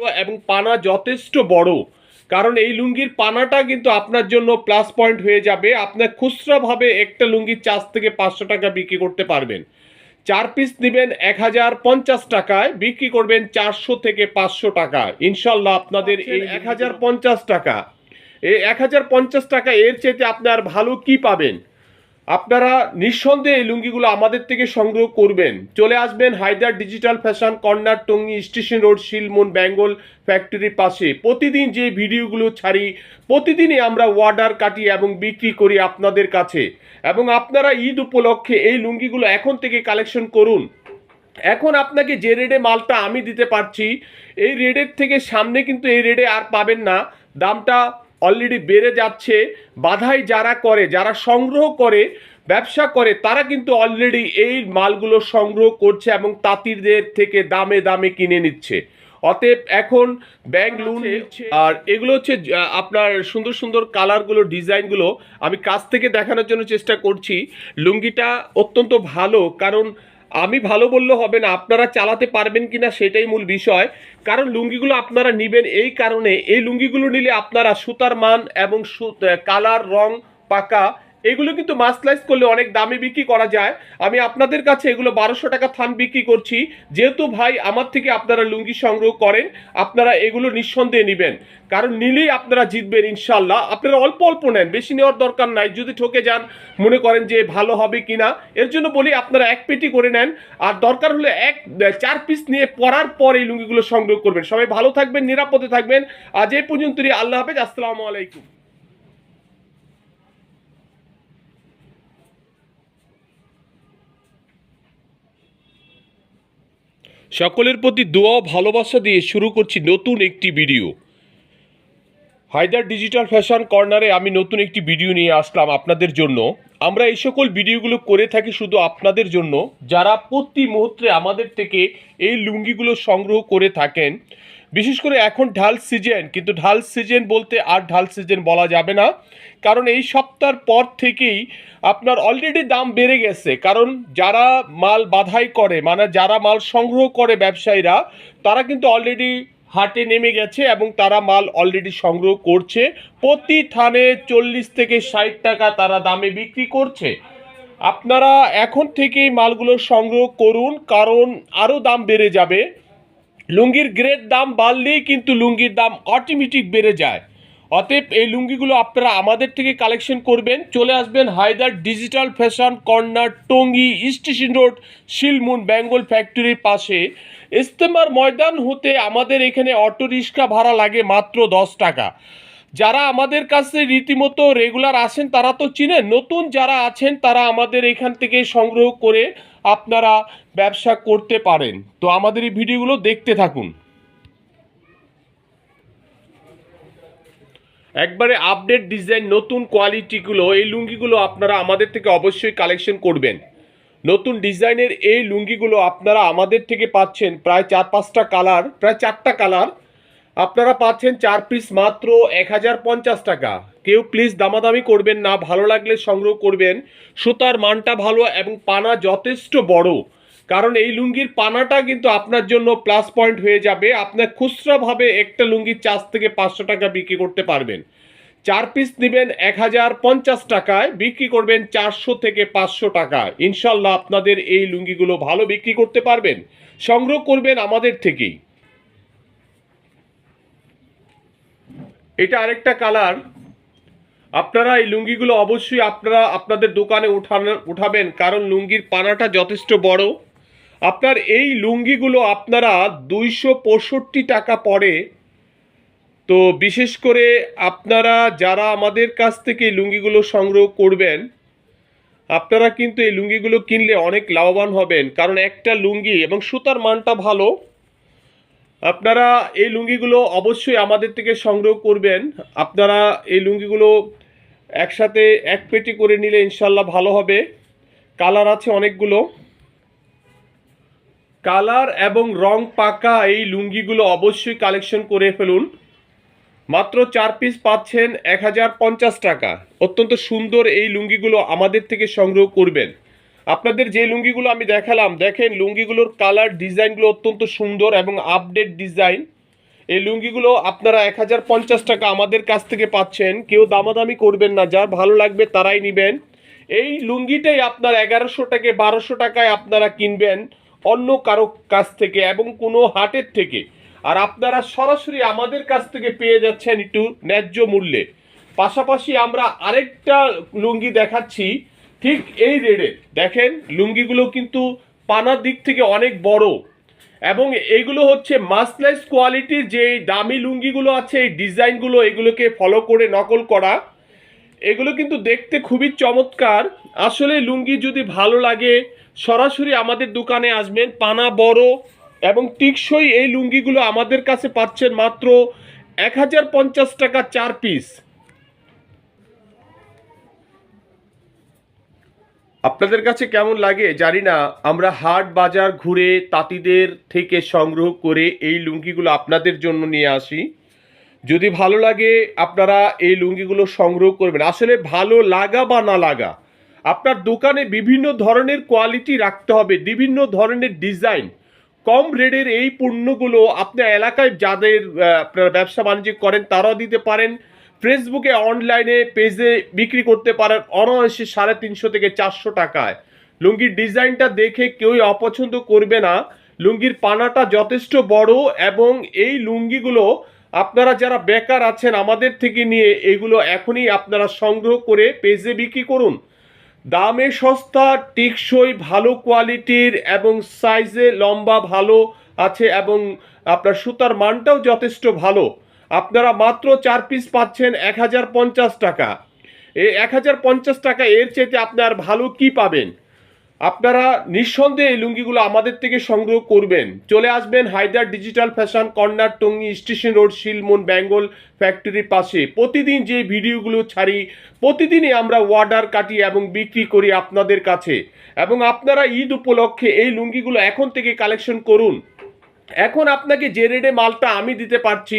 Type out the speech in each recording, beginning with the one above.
ভালো এবং পানা যথেষ্ট বড়। কারণ এই লুঙ্গির পানাটা কিন্তু আপনার জন্য প্লাস পয়েন্ট হয়ে যাবে। আপনার খুচরাভাবে একটা লুঙ্গি চার থেকে পাঁচশো টাকা বিক্রি করতে পারবেন। চার পিস নেবেন এক হাজার পঞ্চাশ টাকায় বিক্রি করবেন চারশো থেকে পাঁচশো টাকা। ইনশাল্লাহ আপনাদের এই এক হাজার পঞ্চাশ টাকা। এই এক হাজার পঞ্চাশ টাকা এর চাইতে আপনার ভালো কি পাবেন? আপনারা নিঃসন্দেহে এই লুঙ্গিগুলো আমাদের থেকে সংগ্রহ করবেন। চলে আসবেন Haider digital fashion corner, Tongi station road Shilmon Bengal ফ্যাক্টরির পাশে। প্রতিদিন যে ভিডিওগুলো ছাড়ি, প্রতিদিনই আমরা ওয়ার্ডার কাটি এবং বিক্রি করি আপনাদের কাছে। এবং আপনারা ঈদ উপলক্ষে এই লুঙ্গিগুলো এখন থেকে কালেকশন করুন। এখন আপনাকে যে রেডে মালটা আমি দিতে পারছি, এই রেডের থেকে সামনে কিন্তু এই রেডে আর পাবেন না। দামটা অলরেডি বেড়ে যাচ্ছে বাধাই যারা করে যারা সংগ্রহ করে ব্যবসা করে তারা কিন্তু অলরেডি এই মালগুলো সংগ্রহ করছে এবং তাঁতিরদের থেকে দামে দামে কিনে নিচ্ছে। অতএব এখন ব্যাংক লোন আর এগুলো হচ্ছে আপনার সুন্দর সুন্দর কালারগুলো ডিজাইনগুলো আমি কাছ থেকে দেখানোর জন্য চেষ্টা করছি। লুঙ্গিটা অত্যন্ত ভালো কারণ আমি ভালো বললে হবে না, আপনারা চালাতে পারবেন কি না সেটাই মূল বিষয়। কারণ লুঙ্গিগুলো আপনারা নেবেন এই কারণে, এই লুঙ্গিগুলো নিলে আপনারা সুতার মান এবং কালার, রং পাকা এগুলো কিন্তু মাসলাইজ করলে অনেক দামে বিক্রি করা যায়। আমি আপনাদের কাছে এগুলো বারোশো টাকা থান বিক্রি করছি। যেহেতু ভাই আমার থেকে আপনারা লুঙ্গি সংগ্রহ করেন, আপনারা এগুলো নিঃসন্দেহে নেবেন। কারণ নিলেই আপনারা জিতবেন ইনশাল্লাহ আপনারা অল্প অল্প নেন, বেশি নেওয়ার দরকার নাই। যদি ঠকে যান, মনে করেন যে ভালো হবে কিনা, এর জন্য বলি আপনারা এক পেটি করে নেন। আর দরকার হলে এক, চার পিস নিয়ে পরার পর এই লুঙ্গিগুলো সংগ্রহ করবেন। সবাই ভালো থাকবেন, নিরাপদে থাকবেন। আজ এই পর্যন্তই, আল্লাহ হাফেজ, আসসালামু আলাইকুম। সকলের প্রতি দোয়া ভালোবাসা দিয়ে শুরু করছি নতুন একটি ভিডিও। হায়দার ডিজিটাল ফ্যাশন কর্নারে আমি নতুন একটি ভিডিও নিয়ে আসলাম আপনাদের জন্য। আমরা এই সকল ভিডিওগুলো করে থাকি শুধু আপনাদের জন্য। যারা প্রতি মুহূর্তে আমাদের থেকে এই লুঙ্গিগুলো সংগ্রহ করে থাকেন বিশেষ করে এখন ঢাল সিজন, কিন্তু ঢাল সিজন বলতে আর ঢাল সিজন বলা যাবে না। কারণ এই সপ্তাহের পর থেকেই আপনার অলরেডি দাম বেড়ে গেছে। কারণ যারা মাল বাধাই করে মানে যারা মাল সংগ্রহ করে ব্যবসায়ীরা, তারা কিন্তু অলরেডি হাটে নেমে গেছে এবং তারা মাল অলরেডি সংগ্রহ করছে। প্রতি থানে চল্লিশ থেকে ষাট টাকা তারা দামে বিক্রি করছে। আপনারা এখন থেকেই মালগুলো সংগ্রহ করুন, কারণ আরও দাম বেড়ে যাবে। লুঙ্গির গ্রেড দাম বাড়লেই কিন্তু লুঙ্গির দাম অটোমেটিক বেড়ে যায়। অতএব এই লুঙ্গিগুলো আপনারা আমাদের থেকে কালেকশন করবেন, চলে আসবেন Haider digital fashion corner Tongi station road Shilmun Bengal ফ্যাক্টরির পাশে। ইস্তেমার ময়দান হতে আমাদের এখানে অটো রিক্সা ভাড়া লাগে মাত্র দশ টাকা। যারা আমাদের কাছে রীতিমতো রেগুলার আসেন, তারা তো চিনেন, নতুন যারা আছেন, তারা আমাদের এখান থেকে সংগ্রহ করে আপনারা ব্যবসা করতে পারেন। তো আমাদের এই ভিডিওগুলো দেখতে থাকুন। একবারে আপডেট ডিজাইন নতুন কোয়ালিটিগুলো এই লুঙ্গিগুলো আপনারা আমাদের থেকে অবশ্যই কালেকশন করবেন। নতুন ডিজাইনের এই লুঙ্গিগুলো আপনারা আমাদের থেকে পাচ্ছেন প্রায় চার পাঁচটা কালার প্রায় চারটা কালার আপনারা পাচ্ছেন চার পিস মাত্র এক হাজার পঞ্চাশ টাকা। কেউ প্লিজ দামাদামি করবেন না, ভালো লাগলে সংগ্রহ করবেন। সুতার মানটা ভালো এবং পানা যথেষ্ট বড়। কারণ এই লুঙ্গির পানাটা কিন্তু আপনার জন্য প্লাস পয়েন্ট হয়ে যাবে। আপনার খুচরাভাবে একটা লুঙ্গি চার থেকে পাঁচশো টাকা বিক্রি করতে পারবেন। চার পিস নেবেন এক হাজার পঞ্চাশ টাকায়, বিক্রি করবেন চারশো থেকে পাঁচশো টাকা ইনশাল্লাহ আপনাদের এই লুঙ্গিগুলো ভালো বিক্রি করতে পারবেন। সংগ্রহ করবেন আমাদের থেকেই। এটা আরেকটা কালার আপনারা এই লুঙ্গিগুলো অবশ্যই আপনারা আপনাদের দোকানে উঠানো উঠাবেন, কারণ লুঙ্গির পানাটা যথেষ্ট বড়। আপনার এই লুঙ্গিগুলো আপনারা দুইশো পঁয়ষট্টি টাকা পড়ে। তো বিশেষ করে আপনারা যারা আমাদের কাছ থেকে এই লুঙ্গিগুলো সংগ্রহ করবেন, আপনারা কিন্তু এই লুঙ্গিগুলো কিনলে অনেক লাভবান হবেন, কারণ একটা লুঙ্গি এবং সুতার মানটা ভালো। আপনারা এই লুঙ্গিগুলো অবশ্যই আমাদের থেকে সংগ্রহ করবেন। আপনারা এই লুঙ্গিগুলো একসাথে এক পেটি করে নিলে ইনশাল্লাহ ভালো হবে। কালার আছে অনেকগুলো। কালার এবং রং পাকা এই লুঙ্গিগুলো অবশ্যই কালেকশন করে ফেলুন। মাত্র চার পিস পাচ্ছেন এক হাজার পঞ্চাশ টাকা। অত্যন্ত সুন্দর এই লুঙ্গিগুলো আমাদের থেকে সংগ্রহ করবেন। আপনাদের যে লুঙ্গিগুলো আমি দেখালাম, দেখেন লুঙ্গিগুলোর কালার ডিজাইনগুলো অত্যন্ত সুন্দর এবং আপডেট ডিজাইন। এই লুঙ্গিগুলো আপনারা এক হাজার পঞ্চাশ টাকা আমাদের কাছ থেকে পাচ্ছেন। কেউ দামাদামি করবেন না, যার ভালো লাগবে তারাই নেবেন। এই লুঙ্গিটাই আপনার এগারোশো টাকা বারোশো টাকায় আপনারা কিনবেন অন্য কারও কাছ থেকে এবং কোনো হাটের থেকে। আর আপনারা সরাসরি আমাদের কাছ থেকে পেয়ে যাচ্ছেন একটু ন্যায্য মূল্যে। পাশাপাশি আমরা আরেকটা লুঙ্গি দেখাচ্ছি, ঠিক এই রেডে। দেখেন, লুঙ্গিগুলো কিন্তু পানার দিক থেকে অনেক বড়। এবং এইগুলো হচ্ছে মাসলাইজ কোয়ালিটির যে দামি লুঙ্গিগুলো আছে, এই ডিজাইনগুলো এগুলোকে ফলো করে নকল করা, এগুলো কিন্তু দেখতে খুবই চমৎকার। আসলে লুঙ্গি যদি ভালো লাগে, সরাসরি আমাদের দোকানে আসবেন, পানা বড় এবং টিকসই এই লুঙ্গিগুলো আমাদের কাছে পাচ্ছেন মাত্র এক হাজার পঞ্চাশ টাকা চার পিস আপনাদের কাছে কেমন লাগে? জানি না। আমরা হাট বাজার ঘুরে তাঁতিদের থেকে সংগ্রহ করে এই লুঙ্গিগুলো আপনাদের জন্য নিয়ে আসি। যদি ভালো লাগে, আপনারা এই লুঙ্গিগুলো সংগ্রহ করবেন। আসলে ভালো লাগা বা না লাগা, আপনার দোকানে বিভিন্ন ধরনের কোয়ালিটি রাখতে হবে, বিভিন্ন ধরনের ডিজাইন কম রেটের এই পণ্যগুলো আপনার এলাকায় যাদের আপনারা ব্যবসা বাণিজ্য করেন, তারাও দিতে পারেন। ফেসবুকে অনলাইনে পেজে বিক্রি করতে পারেন অনায়াসে সাড়ে তিনশো থেকে চারশো টাকায়। লুঙ্গির ডিজাইনটা দেখে কেউই অপছন্দ করবে না। লুঙ্গির পানাটা যথেষ্ট বড় এবং এই লুঙ্গিগুলো আপনারা যারা বেকার আছেন আমাদের থেকে নিয়ে এগুলো এখনই আপনারা সংগ্রহ করে পেজে বিক্রি করুন। দামে সস্তা, টেকসই, ভালো কোয়ালিটির এবং সাইজে লম্বা, ভালো আছে এবং আপনার সুতার মানটাও যথেষ্ট ভালো। আপনারা মাত্র চার পিস পাচ্ছেন এক হাজার পঞ্চাশ টাকা। এই এক হাজার পঞ্চাশ টাকা এর চেয়ে আপনার ভালো কি পাবেন? আপনারা নিঃসন্দেহে এই লুঙ্গিগুলো আমাদের থেকে সংগ্রহ করবেন। চলে আসবেন Haider digital fashion corner, Tongi station road Shilmon Bengal ফ্যাক্টরির পাশে। প্রতিদিন যে ভিডিওগুলো ছাড়ি, প্রতিদিনই আমরা ওয়ার্ডার কাটি এবং বিক্রি করি আপনাদের কাছে। এবং আপনারা ঈদ উপলক্ষে এই লুঙ্গিগুলো এখন থেকে কালেকশন করুন। এখন আপনাকে যে রেডে মালটা আমি দিতে পারছি,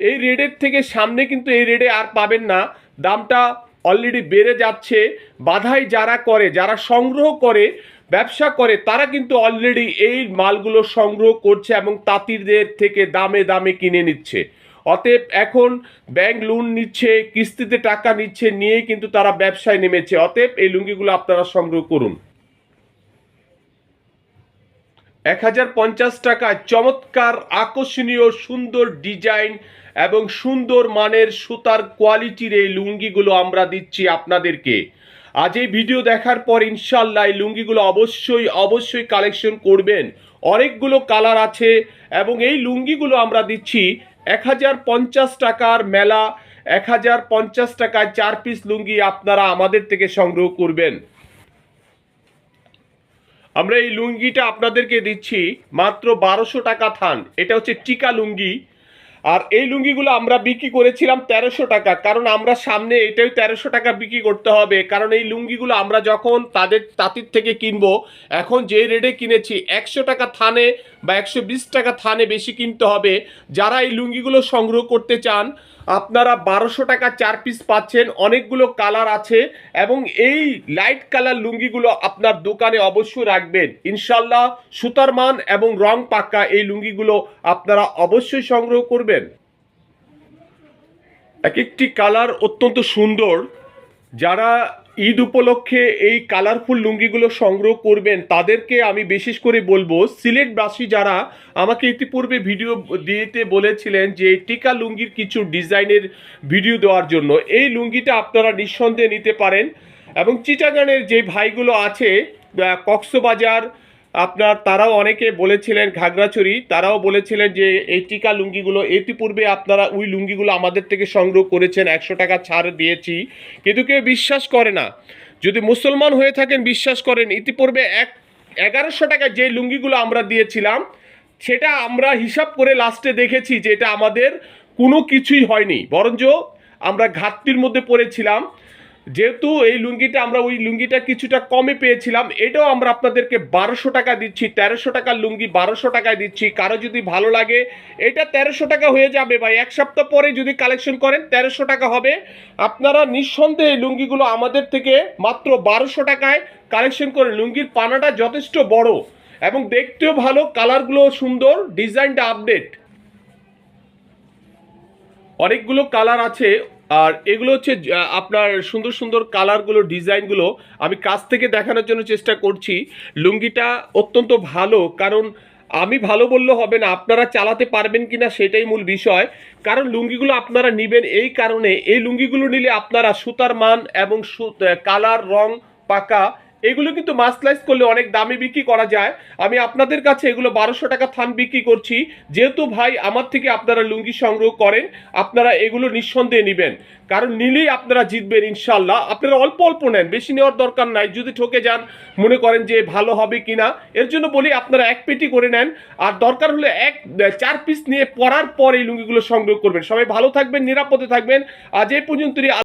এই রেডের থেকে সামনে কিন্তু এই রেডে আর পাবেন না। দামটা অলরেডি বেড়ে যাচ্ছে। বাধাই যারা করে, যারা সংগ্রহ করে, ব্যবসা করে, তারা কিন্তু অলরেডি এই মালগুলো সংগ্রহ করছে এবং তাঁতিরদের থেকে দামে দামে কিনে নিচ্ছে। অতএব এখন ব্যাংক লোন নিচ্ছে, কিস্তিতে টাকা নিচ্ছে, নিয়েই কিন্তু তারা ব্যবসায় নেমেছে। অতএব এই লুঙ্গিগুলো আপনারা সংগ্রহ করুন। এক হাজার পঞ্চাশ টাকায় চমৎকার, আকর্ষণীয়, সুন্দর ডিজাইন এবং সুন্দর মানের সুতার কোয়ালিটির এই লুঙ্গিগুলো আমরা দিচ্ছি আপনাদেরকে। আজ এই ভিডিও দেখার পর ইনশাল্লাহ এই লুঙ্গিগুলো অবশ্যই অবশ্যই কালেকশন করবেন। অনেকগুলো কালার আছে এবং এই লুঙ্গিগুলো আমরা দিচ্ছি এক হাজার পঞ্চাশ টাকার মেলা, এক হাজার পঞ্চাশ টাকায় চার পিস লুঙ্গি আপনারা আমাদের থেকে সংগ্রহ করবেন। আমরা এই লুঙ্গিটা আপনাদেরকে দিচ্ছি মাত্র বারোশো টাকা থান। এটা হচ্ছে টিকা লুঙ্গি। আর এই লুঙ্গিগুলো আমরা বিক্রি করেছিলাম তেরোশো টাকা। কারণ আমরা সামনে এটাই তেরোশো টাকা বিক্রি করতে হবে। কারণ এই লুঙ্গিগুলো আমরা যখন তাদের তাঁতির থেকে কিনবো, এখন যে রেটে কিনেছি, একশো টাকা থানে বা একশো বিশ টাকা থানে বেশি কিনতে হবে। যারা এই লুঙ্গিগুলো সংগ্রহ করতে চান, আপনারা বারোশো টাকা চার পিস পাচ্ছেন। অনেকগুলো কালার আছে এবং এই লাইট কালার লুঙ্গিগুলো আপনার দোকানে অবশ্যই রাখবেন। ইনশাল্লাহ সুতার মান এবং রং পাক্কা এই লুঙ্গিগুলো আপনারা অবশ্যই সংগ্রহ করবেন। এক একটি কালার অত্যন্ত সুন্দর। যারা ঈদ উপলক্ষে এই কালারফুল লুঙ্গিগুলো সংগ্রহ করবেন, তাদেরকে আমি বিশেষ করে বলব সিলেটবাসী যারা আমাকে ইতিপূর্বে ভিডিও দিতে বলেছিলেন যে টিকা লুঙ্গির কিছু ডিজাইনের ভিডিও দেওয়ার জন্য, এই লুঙ্গিটা আপনারা নিঃসন্দেহে নিতে পারেন। এবং চিটাগানের যে ভাইগুলো আছে কক্সবাজার আপনার তারাও অনেকে বলেছিলেন ঘাগড়াছড়ি, তারাও বলেছিলেন যে এই টিকা লুঙ্গিগুলো ইতিপূর্বে আপনারা ওই লুঙ্গিগুলো আমাদের থেকে সংগ্রহ করেছেন, একশো টাকা ছাড় দিয়েছি। কিন্তু কেউ বিশ্বাস করে না। যদি মুসলমান হয়ে থাকেন, বিশ্বাস করেন, ইতিপূর্বে এক, এগারোশো টাকা যে লুঙ্গিগুলো আমরা দিয়েছিলাম, সেটা আমরা হিসাব করে লাস্টে দেখেছি যে এটা আমাদের কোনো কিছুই হয়নি। বরঞ্চ আমরা ঘাটতির মধ্যে পড়েছিলাম। যেহেতু এই লুঙ্গিটা আমরা ওই লুঙ্গিটা কিছুটা কমে পেয়েছিলাম, এটাও আমরা আপনাদেরকে বারোশো টাকা দিচ্ছি, তেরোশো টাকার লুঙ্গি বারোশো টাকায় দিচ্ছি, কারও যদি ভালো লাগে, এটা তেরোশো টাকা হয়ে যাবে ভাই, এক সপ্তাহ পরে যদি কালেকশন করেন, তেরোশো টাকা হবে। আপনারা নিঃসন্দেহে লুঙ্গিগুলো আমাদের থেকে মাত্র বারোশো টাকায় কালেকশন করেন লুঙ্গির পানাটা যথেষ্ট বড় এবং দেখতেও ভালো কালারগুলো সুন্দর ডিজাইনটা আপডেট অনেকগুলো কালার আছে আর এগুলো হচ্ছে আপনার সুন্দর সুন্দর কালারগুলো, ডিজাইনগুলো আমি কাছ থেকে দেখানোর জন্য চেষ্টা করছি। লুঙ্গিটা অত্যন্ত ভালো, কারণ আমি ভালো বললে হবে না, আপনারা চালাতে পারবেন কি না সেটাই মূল বিষয়। কারণ লুঙ্গিগুলো আপনারা নেবেন এই কারণে, এই লুঙ্গিগুলো নিলে আপনারা সুতার মান এবং কালার, রং পাকা এগুলো কিন্তু মাসলাইজ করলে অনেক দামে বিক্রি করা যায়। আমি আপনাদের কাছে এগুলো বারোশো টাকা থান বিক্রি করছি। যেহেতু ভাই আমার থেকে আপনারা লুঙ্গি সংগ্রহ করেন, আপনারা এগুলো নিঃসন্দেহে নেবেন। কারণ নিলেই আপনারা জিতবেন ইনশাল্লাহ আপনারা অল্প অল্প নেন, বেশি নেওয়ার দরকার নাই। যদি ঠকে যান, মনে করেন যে ভালো হবে কিনা। এর জন্য বলি আপনারা এক পেটি করে নেন। আর দরকার হলে এক, চার পিস নিয়ে পরার পর এই লুঙ্গিগুলো সংগ্রহ করবেন। সবাই ভালো থাকবেন, নিরাপদে থাকবেন। আজ এই পর্যন্তই।